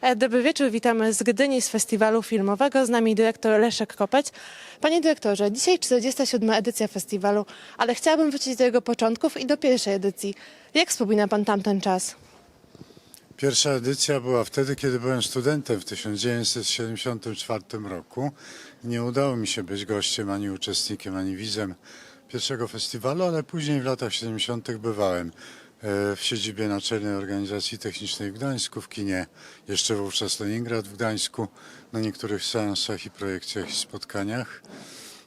E, Dobry wieczór, witamy z Gdyni, z festiwalu filmowego. Z nami dyrektor Leszek Kopeć. Panie dyrektorze, dzisiaj 47. edycja festiwalu, ale chciałabym wrócić do jego początków i do pierwszej edycji. Jak wspomina pan tamten czas? Pierwsza edycja była wtedy, kiedy byłem studentem w 1974 roku. Nie udało mi się być gościem, ani uczestnikiem, ani widzem pierwszego festiwalu, ale później w latach 70. bywałem w siedzibie Naczelnej Organizacji Technicznej w Gdańsku, w kinie jeszcze wówczas Leningrad w Gdańsku, na niektórych seansach i projekcjach i spotkaniach.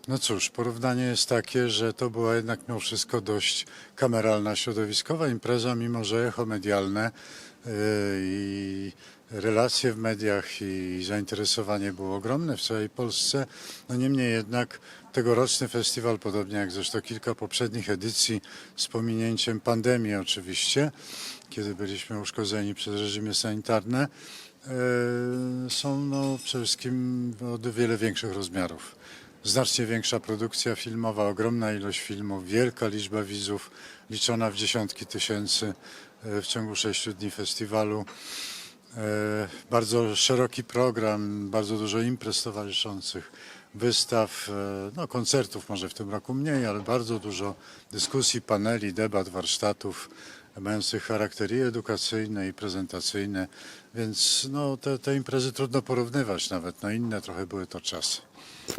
No cóż, porównanie jest takie, że to była jednak mimo wszystko dość kameralna, środowiskowa impreza, mimo że echo medialne yy, i relacje w mediach i zainteresowanie było ogromne w całej Polsce. No niemniej jednak tegoroczny festiwal, podobnie jak zresztą kilka poprzednich edycji, z pominięciem pandemii oczywiście, kiedy byliśmy uszkodzeni przez reżimy sanitarne, yy, są no, przede wszystkim o wiele większych rozmiarów znacznie większa produkcja filmowa, ogromna ilość filmów, wielka liczba widzów, liczona w dziesiątki tysięcy e, w ciągu sześciu dni festiwalu. E, Bardzo szeroki program, bardzo dużo imprez towarzyszących, wystaw, e, no koncertów może w tym roku mniej, ale bardzo dużo dyskusji, paneli, debat, warsztatów mających charakter i edukacyjny i prezentacyjny, więc no, te, te imprezy trudno porównywać nawet, no inne trochę były to czasy.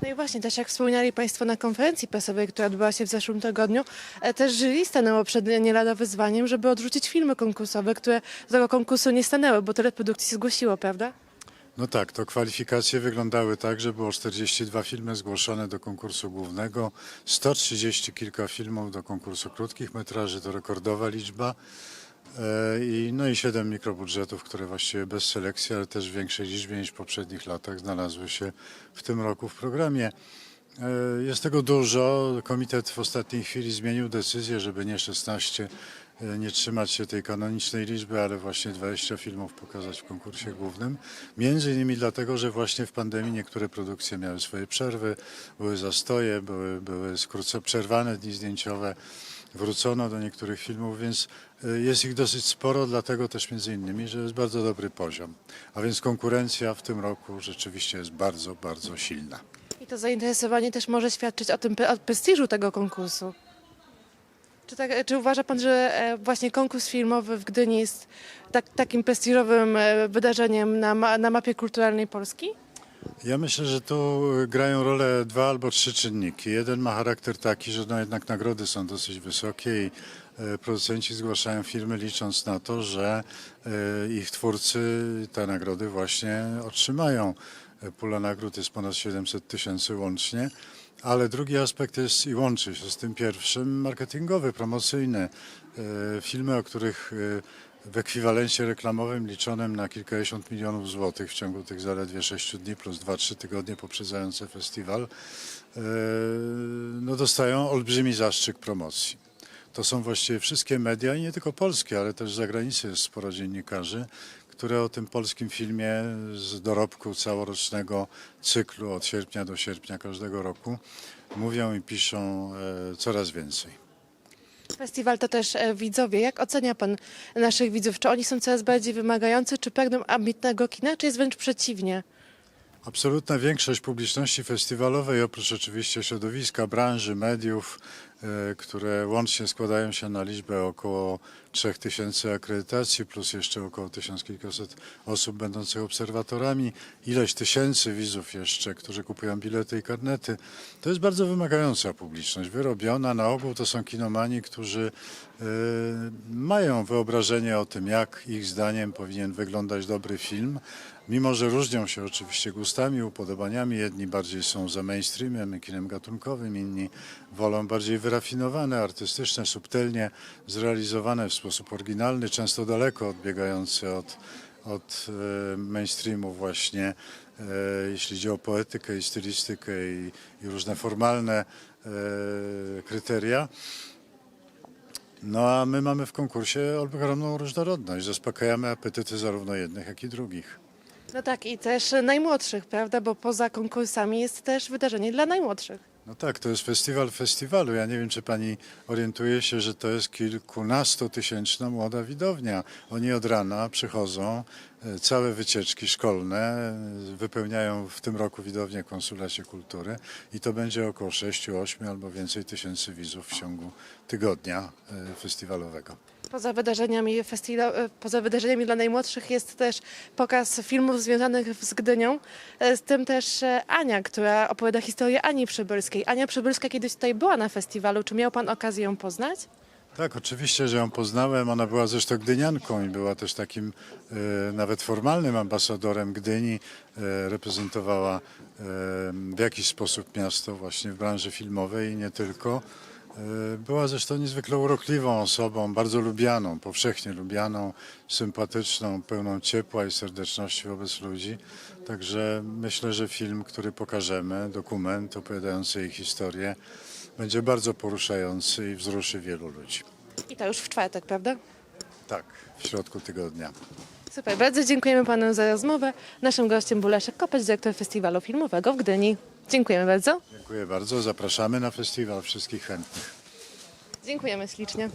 No i właśnie, też jak wspominali Państwo na konferencji prasowej, która odbyła się w zeszłym tygodniu, e, też jury stanęło przed nie lada wyzwaniem, żeby odrzucić filmy konkursowe, które do tego konkursu nie stanęły, bo tyle produkcji zgłosiło, prawda? No tak, to kwalifikacje wyglądały tak, że było 42 filmy zgłoszone do konkursu głównego, 130 kilka filmów do konkursu krótkich metraży, to rekordowa liczba. E, I, no i 7 mikrobudżetów, które właściwie bez selekcji, ale też w większej liczbie niż w poprzednich latach znalazły się w tym roku w programie. E, Jest tego dużo. Komitet w ostatniej chwili zmienił decyzję, żeby nie 16, e, nie trzymać się tej kanonicznej liczby, ale właśnie 20 filmów pokazać w konkursie głównym. Między innymi dlatego, że właśnie w pandemii niektóre produkcje miały swoje przerwy, były zastoje, były, były skróco przerwane dni zdjęciowe. Wrócono do niektórych filmów, więc e, jest ich dosyć sporo, dlatego też między innymi, że jest bardzo dobry poziom. A więc konkurencja w tym roku rzeczywiście jest bardzo, bardzo silna. I to zainteresowanie też może świadczyć o tym o prestiżu tego konkursu. Czy, tak, czy uważa Pan, że e, właśnie konkurs filmowy w Gdyni jest tak, takim prestiżowym e, wydarzeniem na, na mapie kulturalnej Polski? Ja myślę, że tu grają rolę dwa albo trzy czynniki. Jeden ma charakter taki, że no jednak nagrody są dosyć wysokie i e, producenci zgłaszają firmy licząc na to, że ich twórcy te nagrody właśnie otrzymają. Pula nagród jest ponad 700 tysięcy łącznie. Ale drugi aspekt jest i łączy się z tym pierwszym, marketingowy, promocyjny. E, Filmy, o których e, w ekwiwalencie reklamowym liczonym na kilkadziesiąt milionów złotych w ciągu tych zaledwie sześciu dni plus 2-3 tygodnie poprzedzające festiwal, e, no dostają olbrzymi zastrzyk promocji. To są właściwie wszystkie media i nie tylko polskie, ale też z zagranicy jest sporo dziennikarzy, które o tym polskim filmie z dorobku całorocznego cyklu od sierpnia do sierpnia każdego roku mówią i piszą e, coraz więcej. Festiwal to też e, widzowie. Jak ocenia Pan naszych widzów? Czy oni są coraz bardziej wymagający, czy pragną ambitnego kina, czy jest wręcz przeciwnie? Absolutna większość publiczności festiwalowej, oprócz oczywiście środowiska, branży, mediów, które łącznie składają się na liczbę około 3000 akredytacji, plus jeszcze około tysiąc kilkaset osób będących obserwatorami, ileś tysięcy widzów jeszcze, którzy kupują bilety i karnety. To jest bardzo wymagająca publiczność, wyrobiona. Na ogół to są kinomani, którzy e, mają wyobrażenie o tym, jak ich zdaniem powinien wyglądać dobry film. Mimo, że różnią się oczywiście gustami, upodobaniami, jedni bardziej są za mainstreamem, kinem gatunkowym, inni wolą bardziej wyrafinowane, artystyczne, subtelnie zrealizowane w sposób oryginalny, często daleko odbiegający od, od e, mainstreamu właśnie, e, jeśli chodzi o poetykę i stylistykę i, i różne formalne e, kryteria. No a my mamy w konkursie ogromną różnorodność, zaspokajamy apetyty zarówno jednych, jak i drugich. No tak, i też najmłodszych, prawda? Bo poza konkursami jest też wydarzenie dla najmłodszych. No tak, to jest festiwal festiwalu. Ja nie wiem, czy pani orientuje się, że to jest kilkunastotysięczna młoda widownia. Oni od rana przychodzą, e, całe wycieczki szkolne e, wypełniają w tym roku widownię Konsulacie Kultury i to będzie około 6, 8 albo więcej tysięcy widzów w ciągu tygodnia e, festiwalowego. Poza wydarzeniami, e, poza wydarzeniami dla najmłodszych jest też pokaz filmów związanych z Gdynią. E, Z tym też e, Ania, która opowiada historię Ani Przybylskiej. Ania Przybylska kiedyś tutaj była na festiwalu. Czy miał pan okazję ją poznać? Tak, oczywiście, że ją poznałem. Ona była zresztą gdynianką i była też takim e, nawet formalnym ambasadorem Gdyni. E, reprezentowała e, w jakiś sposób miasto właśnie w branży filmowej i nie tylko. E, była zresztą niezwykle urokliwą osobą, bardzo lubianą, powszechnie lubianą, sympatyczną, pełną ciepła i serdeczności wobec ludzi. Także myślę, że film, który pokażemy, dokument opowiadający jej historię, będzie bardzo poruszający i wzruszy wielu ludzi. I to już w czwartek, prawda? Tak, w środku tygodnia. Super, bardzo dziękujemy panu za rozmowę. Naszym gościem był Leszek Kopeć, dyrektor Festiwalu Filmowego w Gdyni. Dziękujemy bardzo. Dziękuję bardzo. Zapraszamy na festiwal wszystkich chętnych. Dziękujemy ślicznie.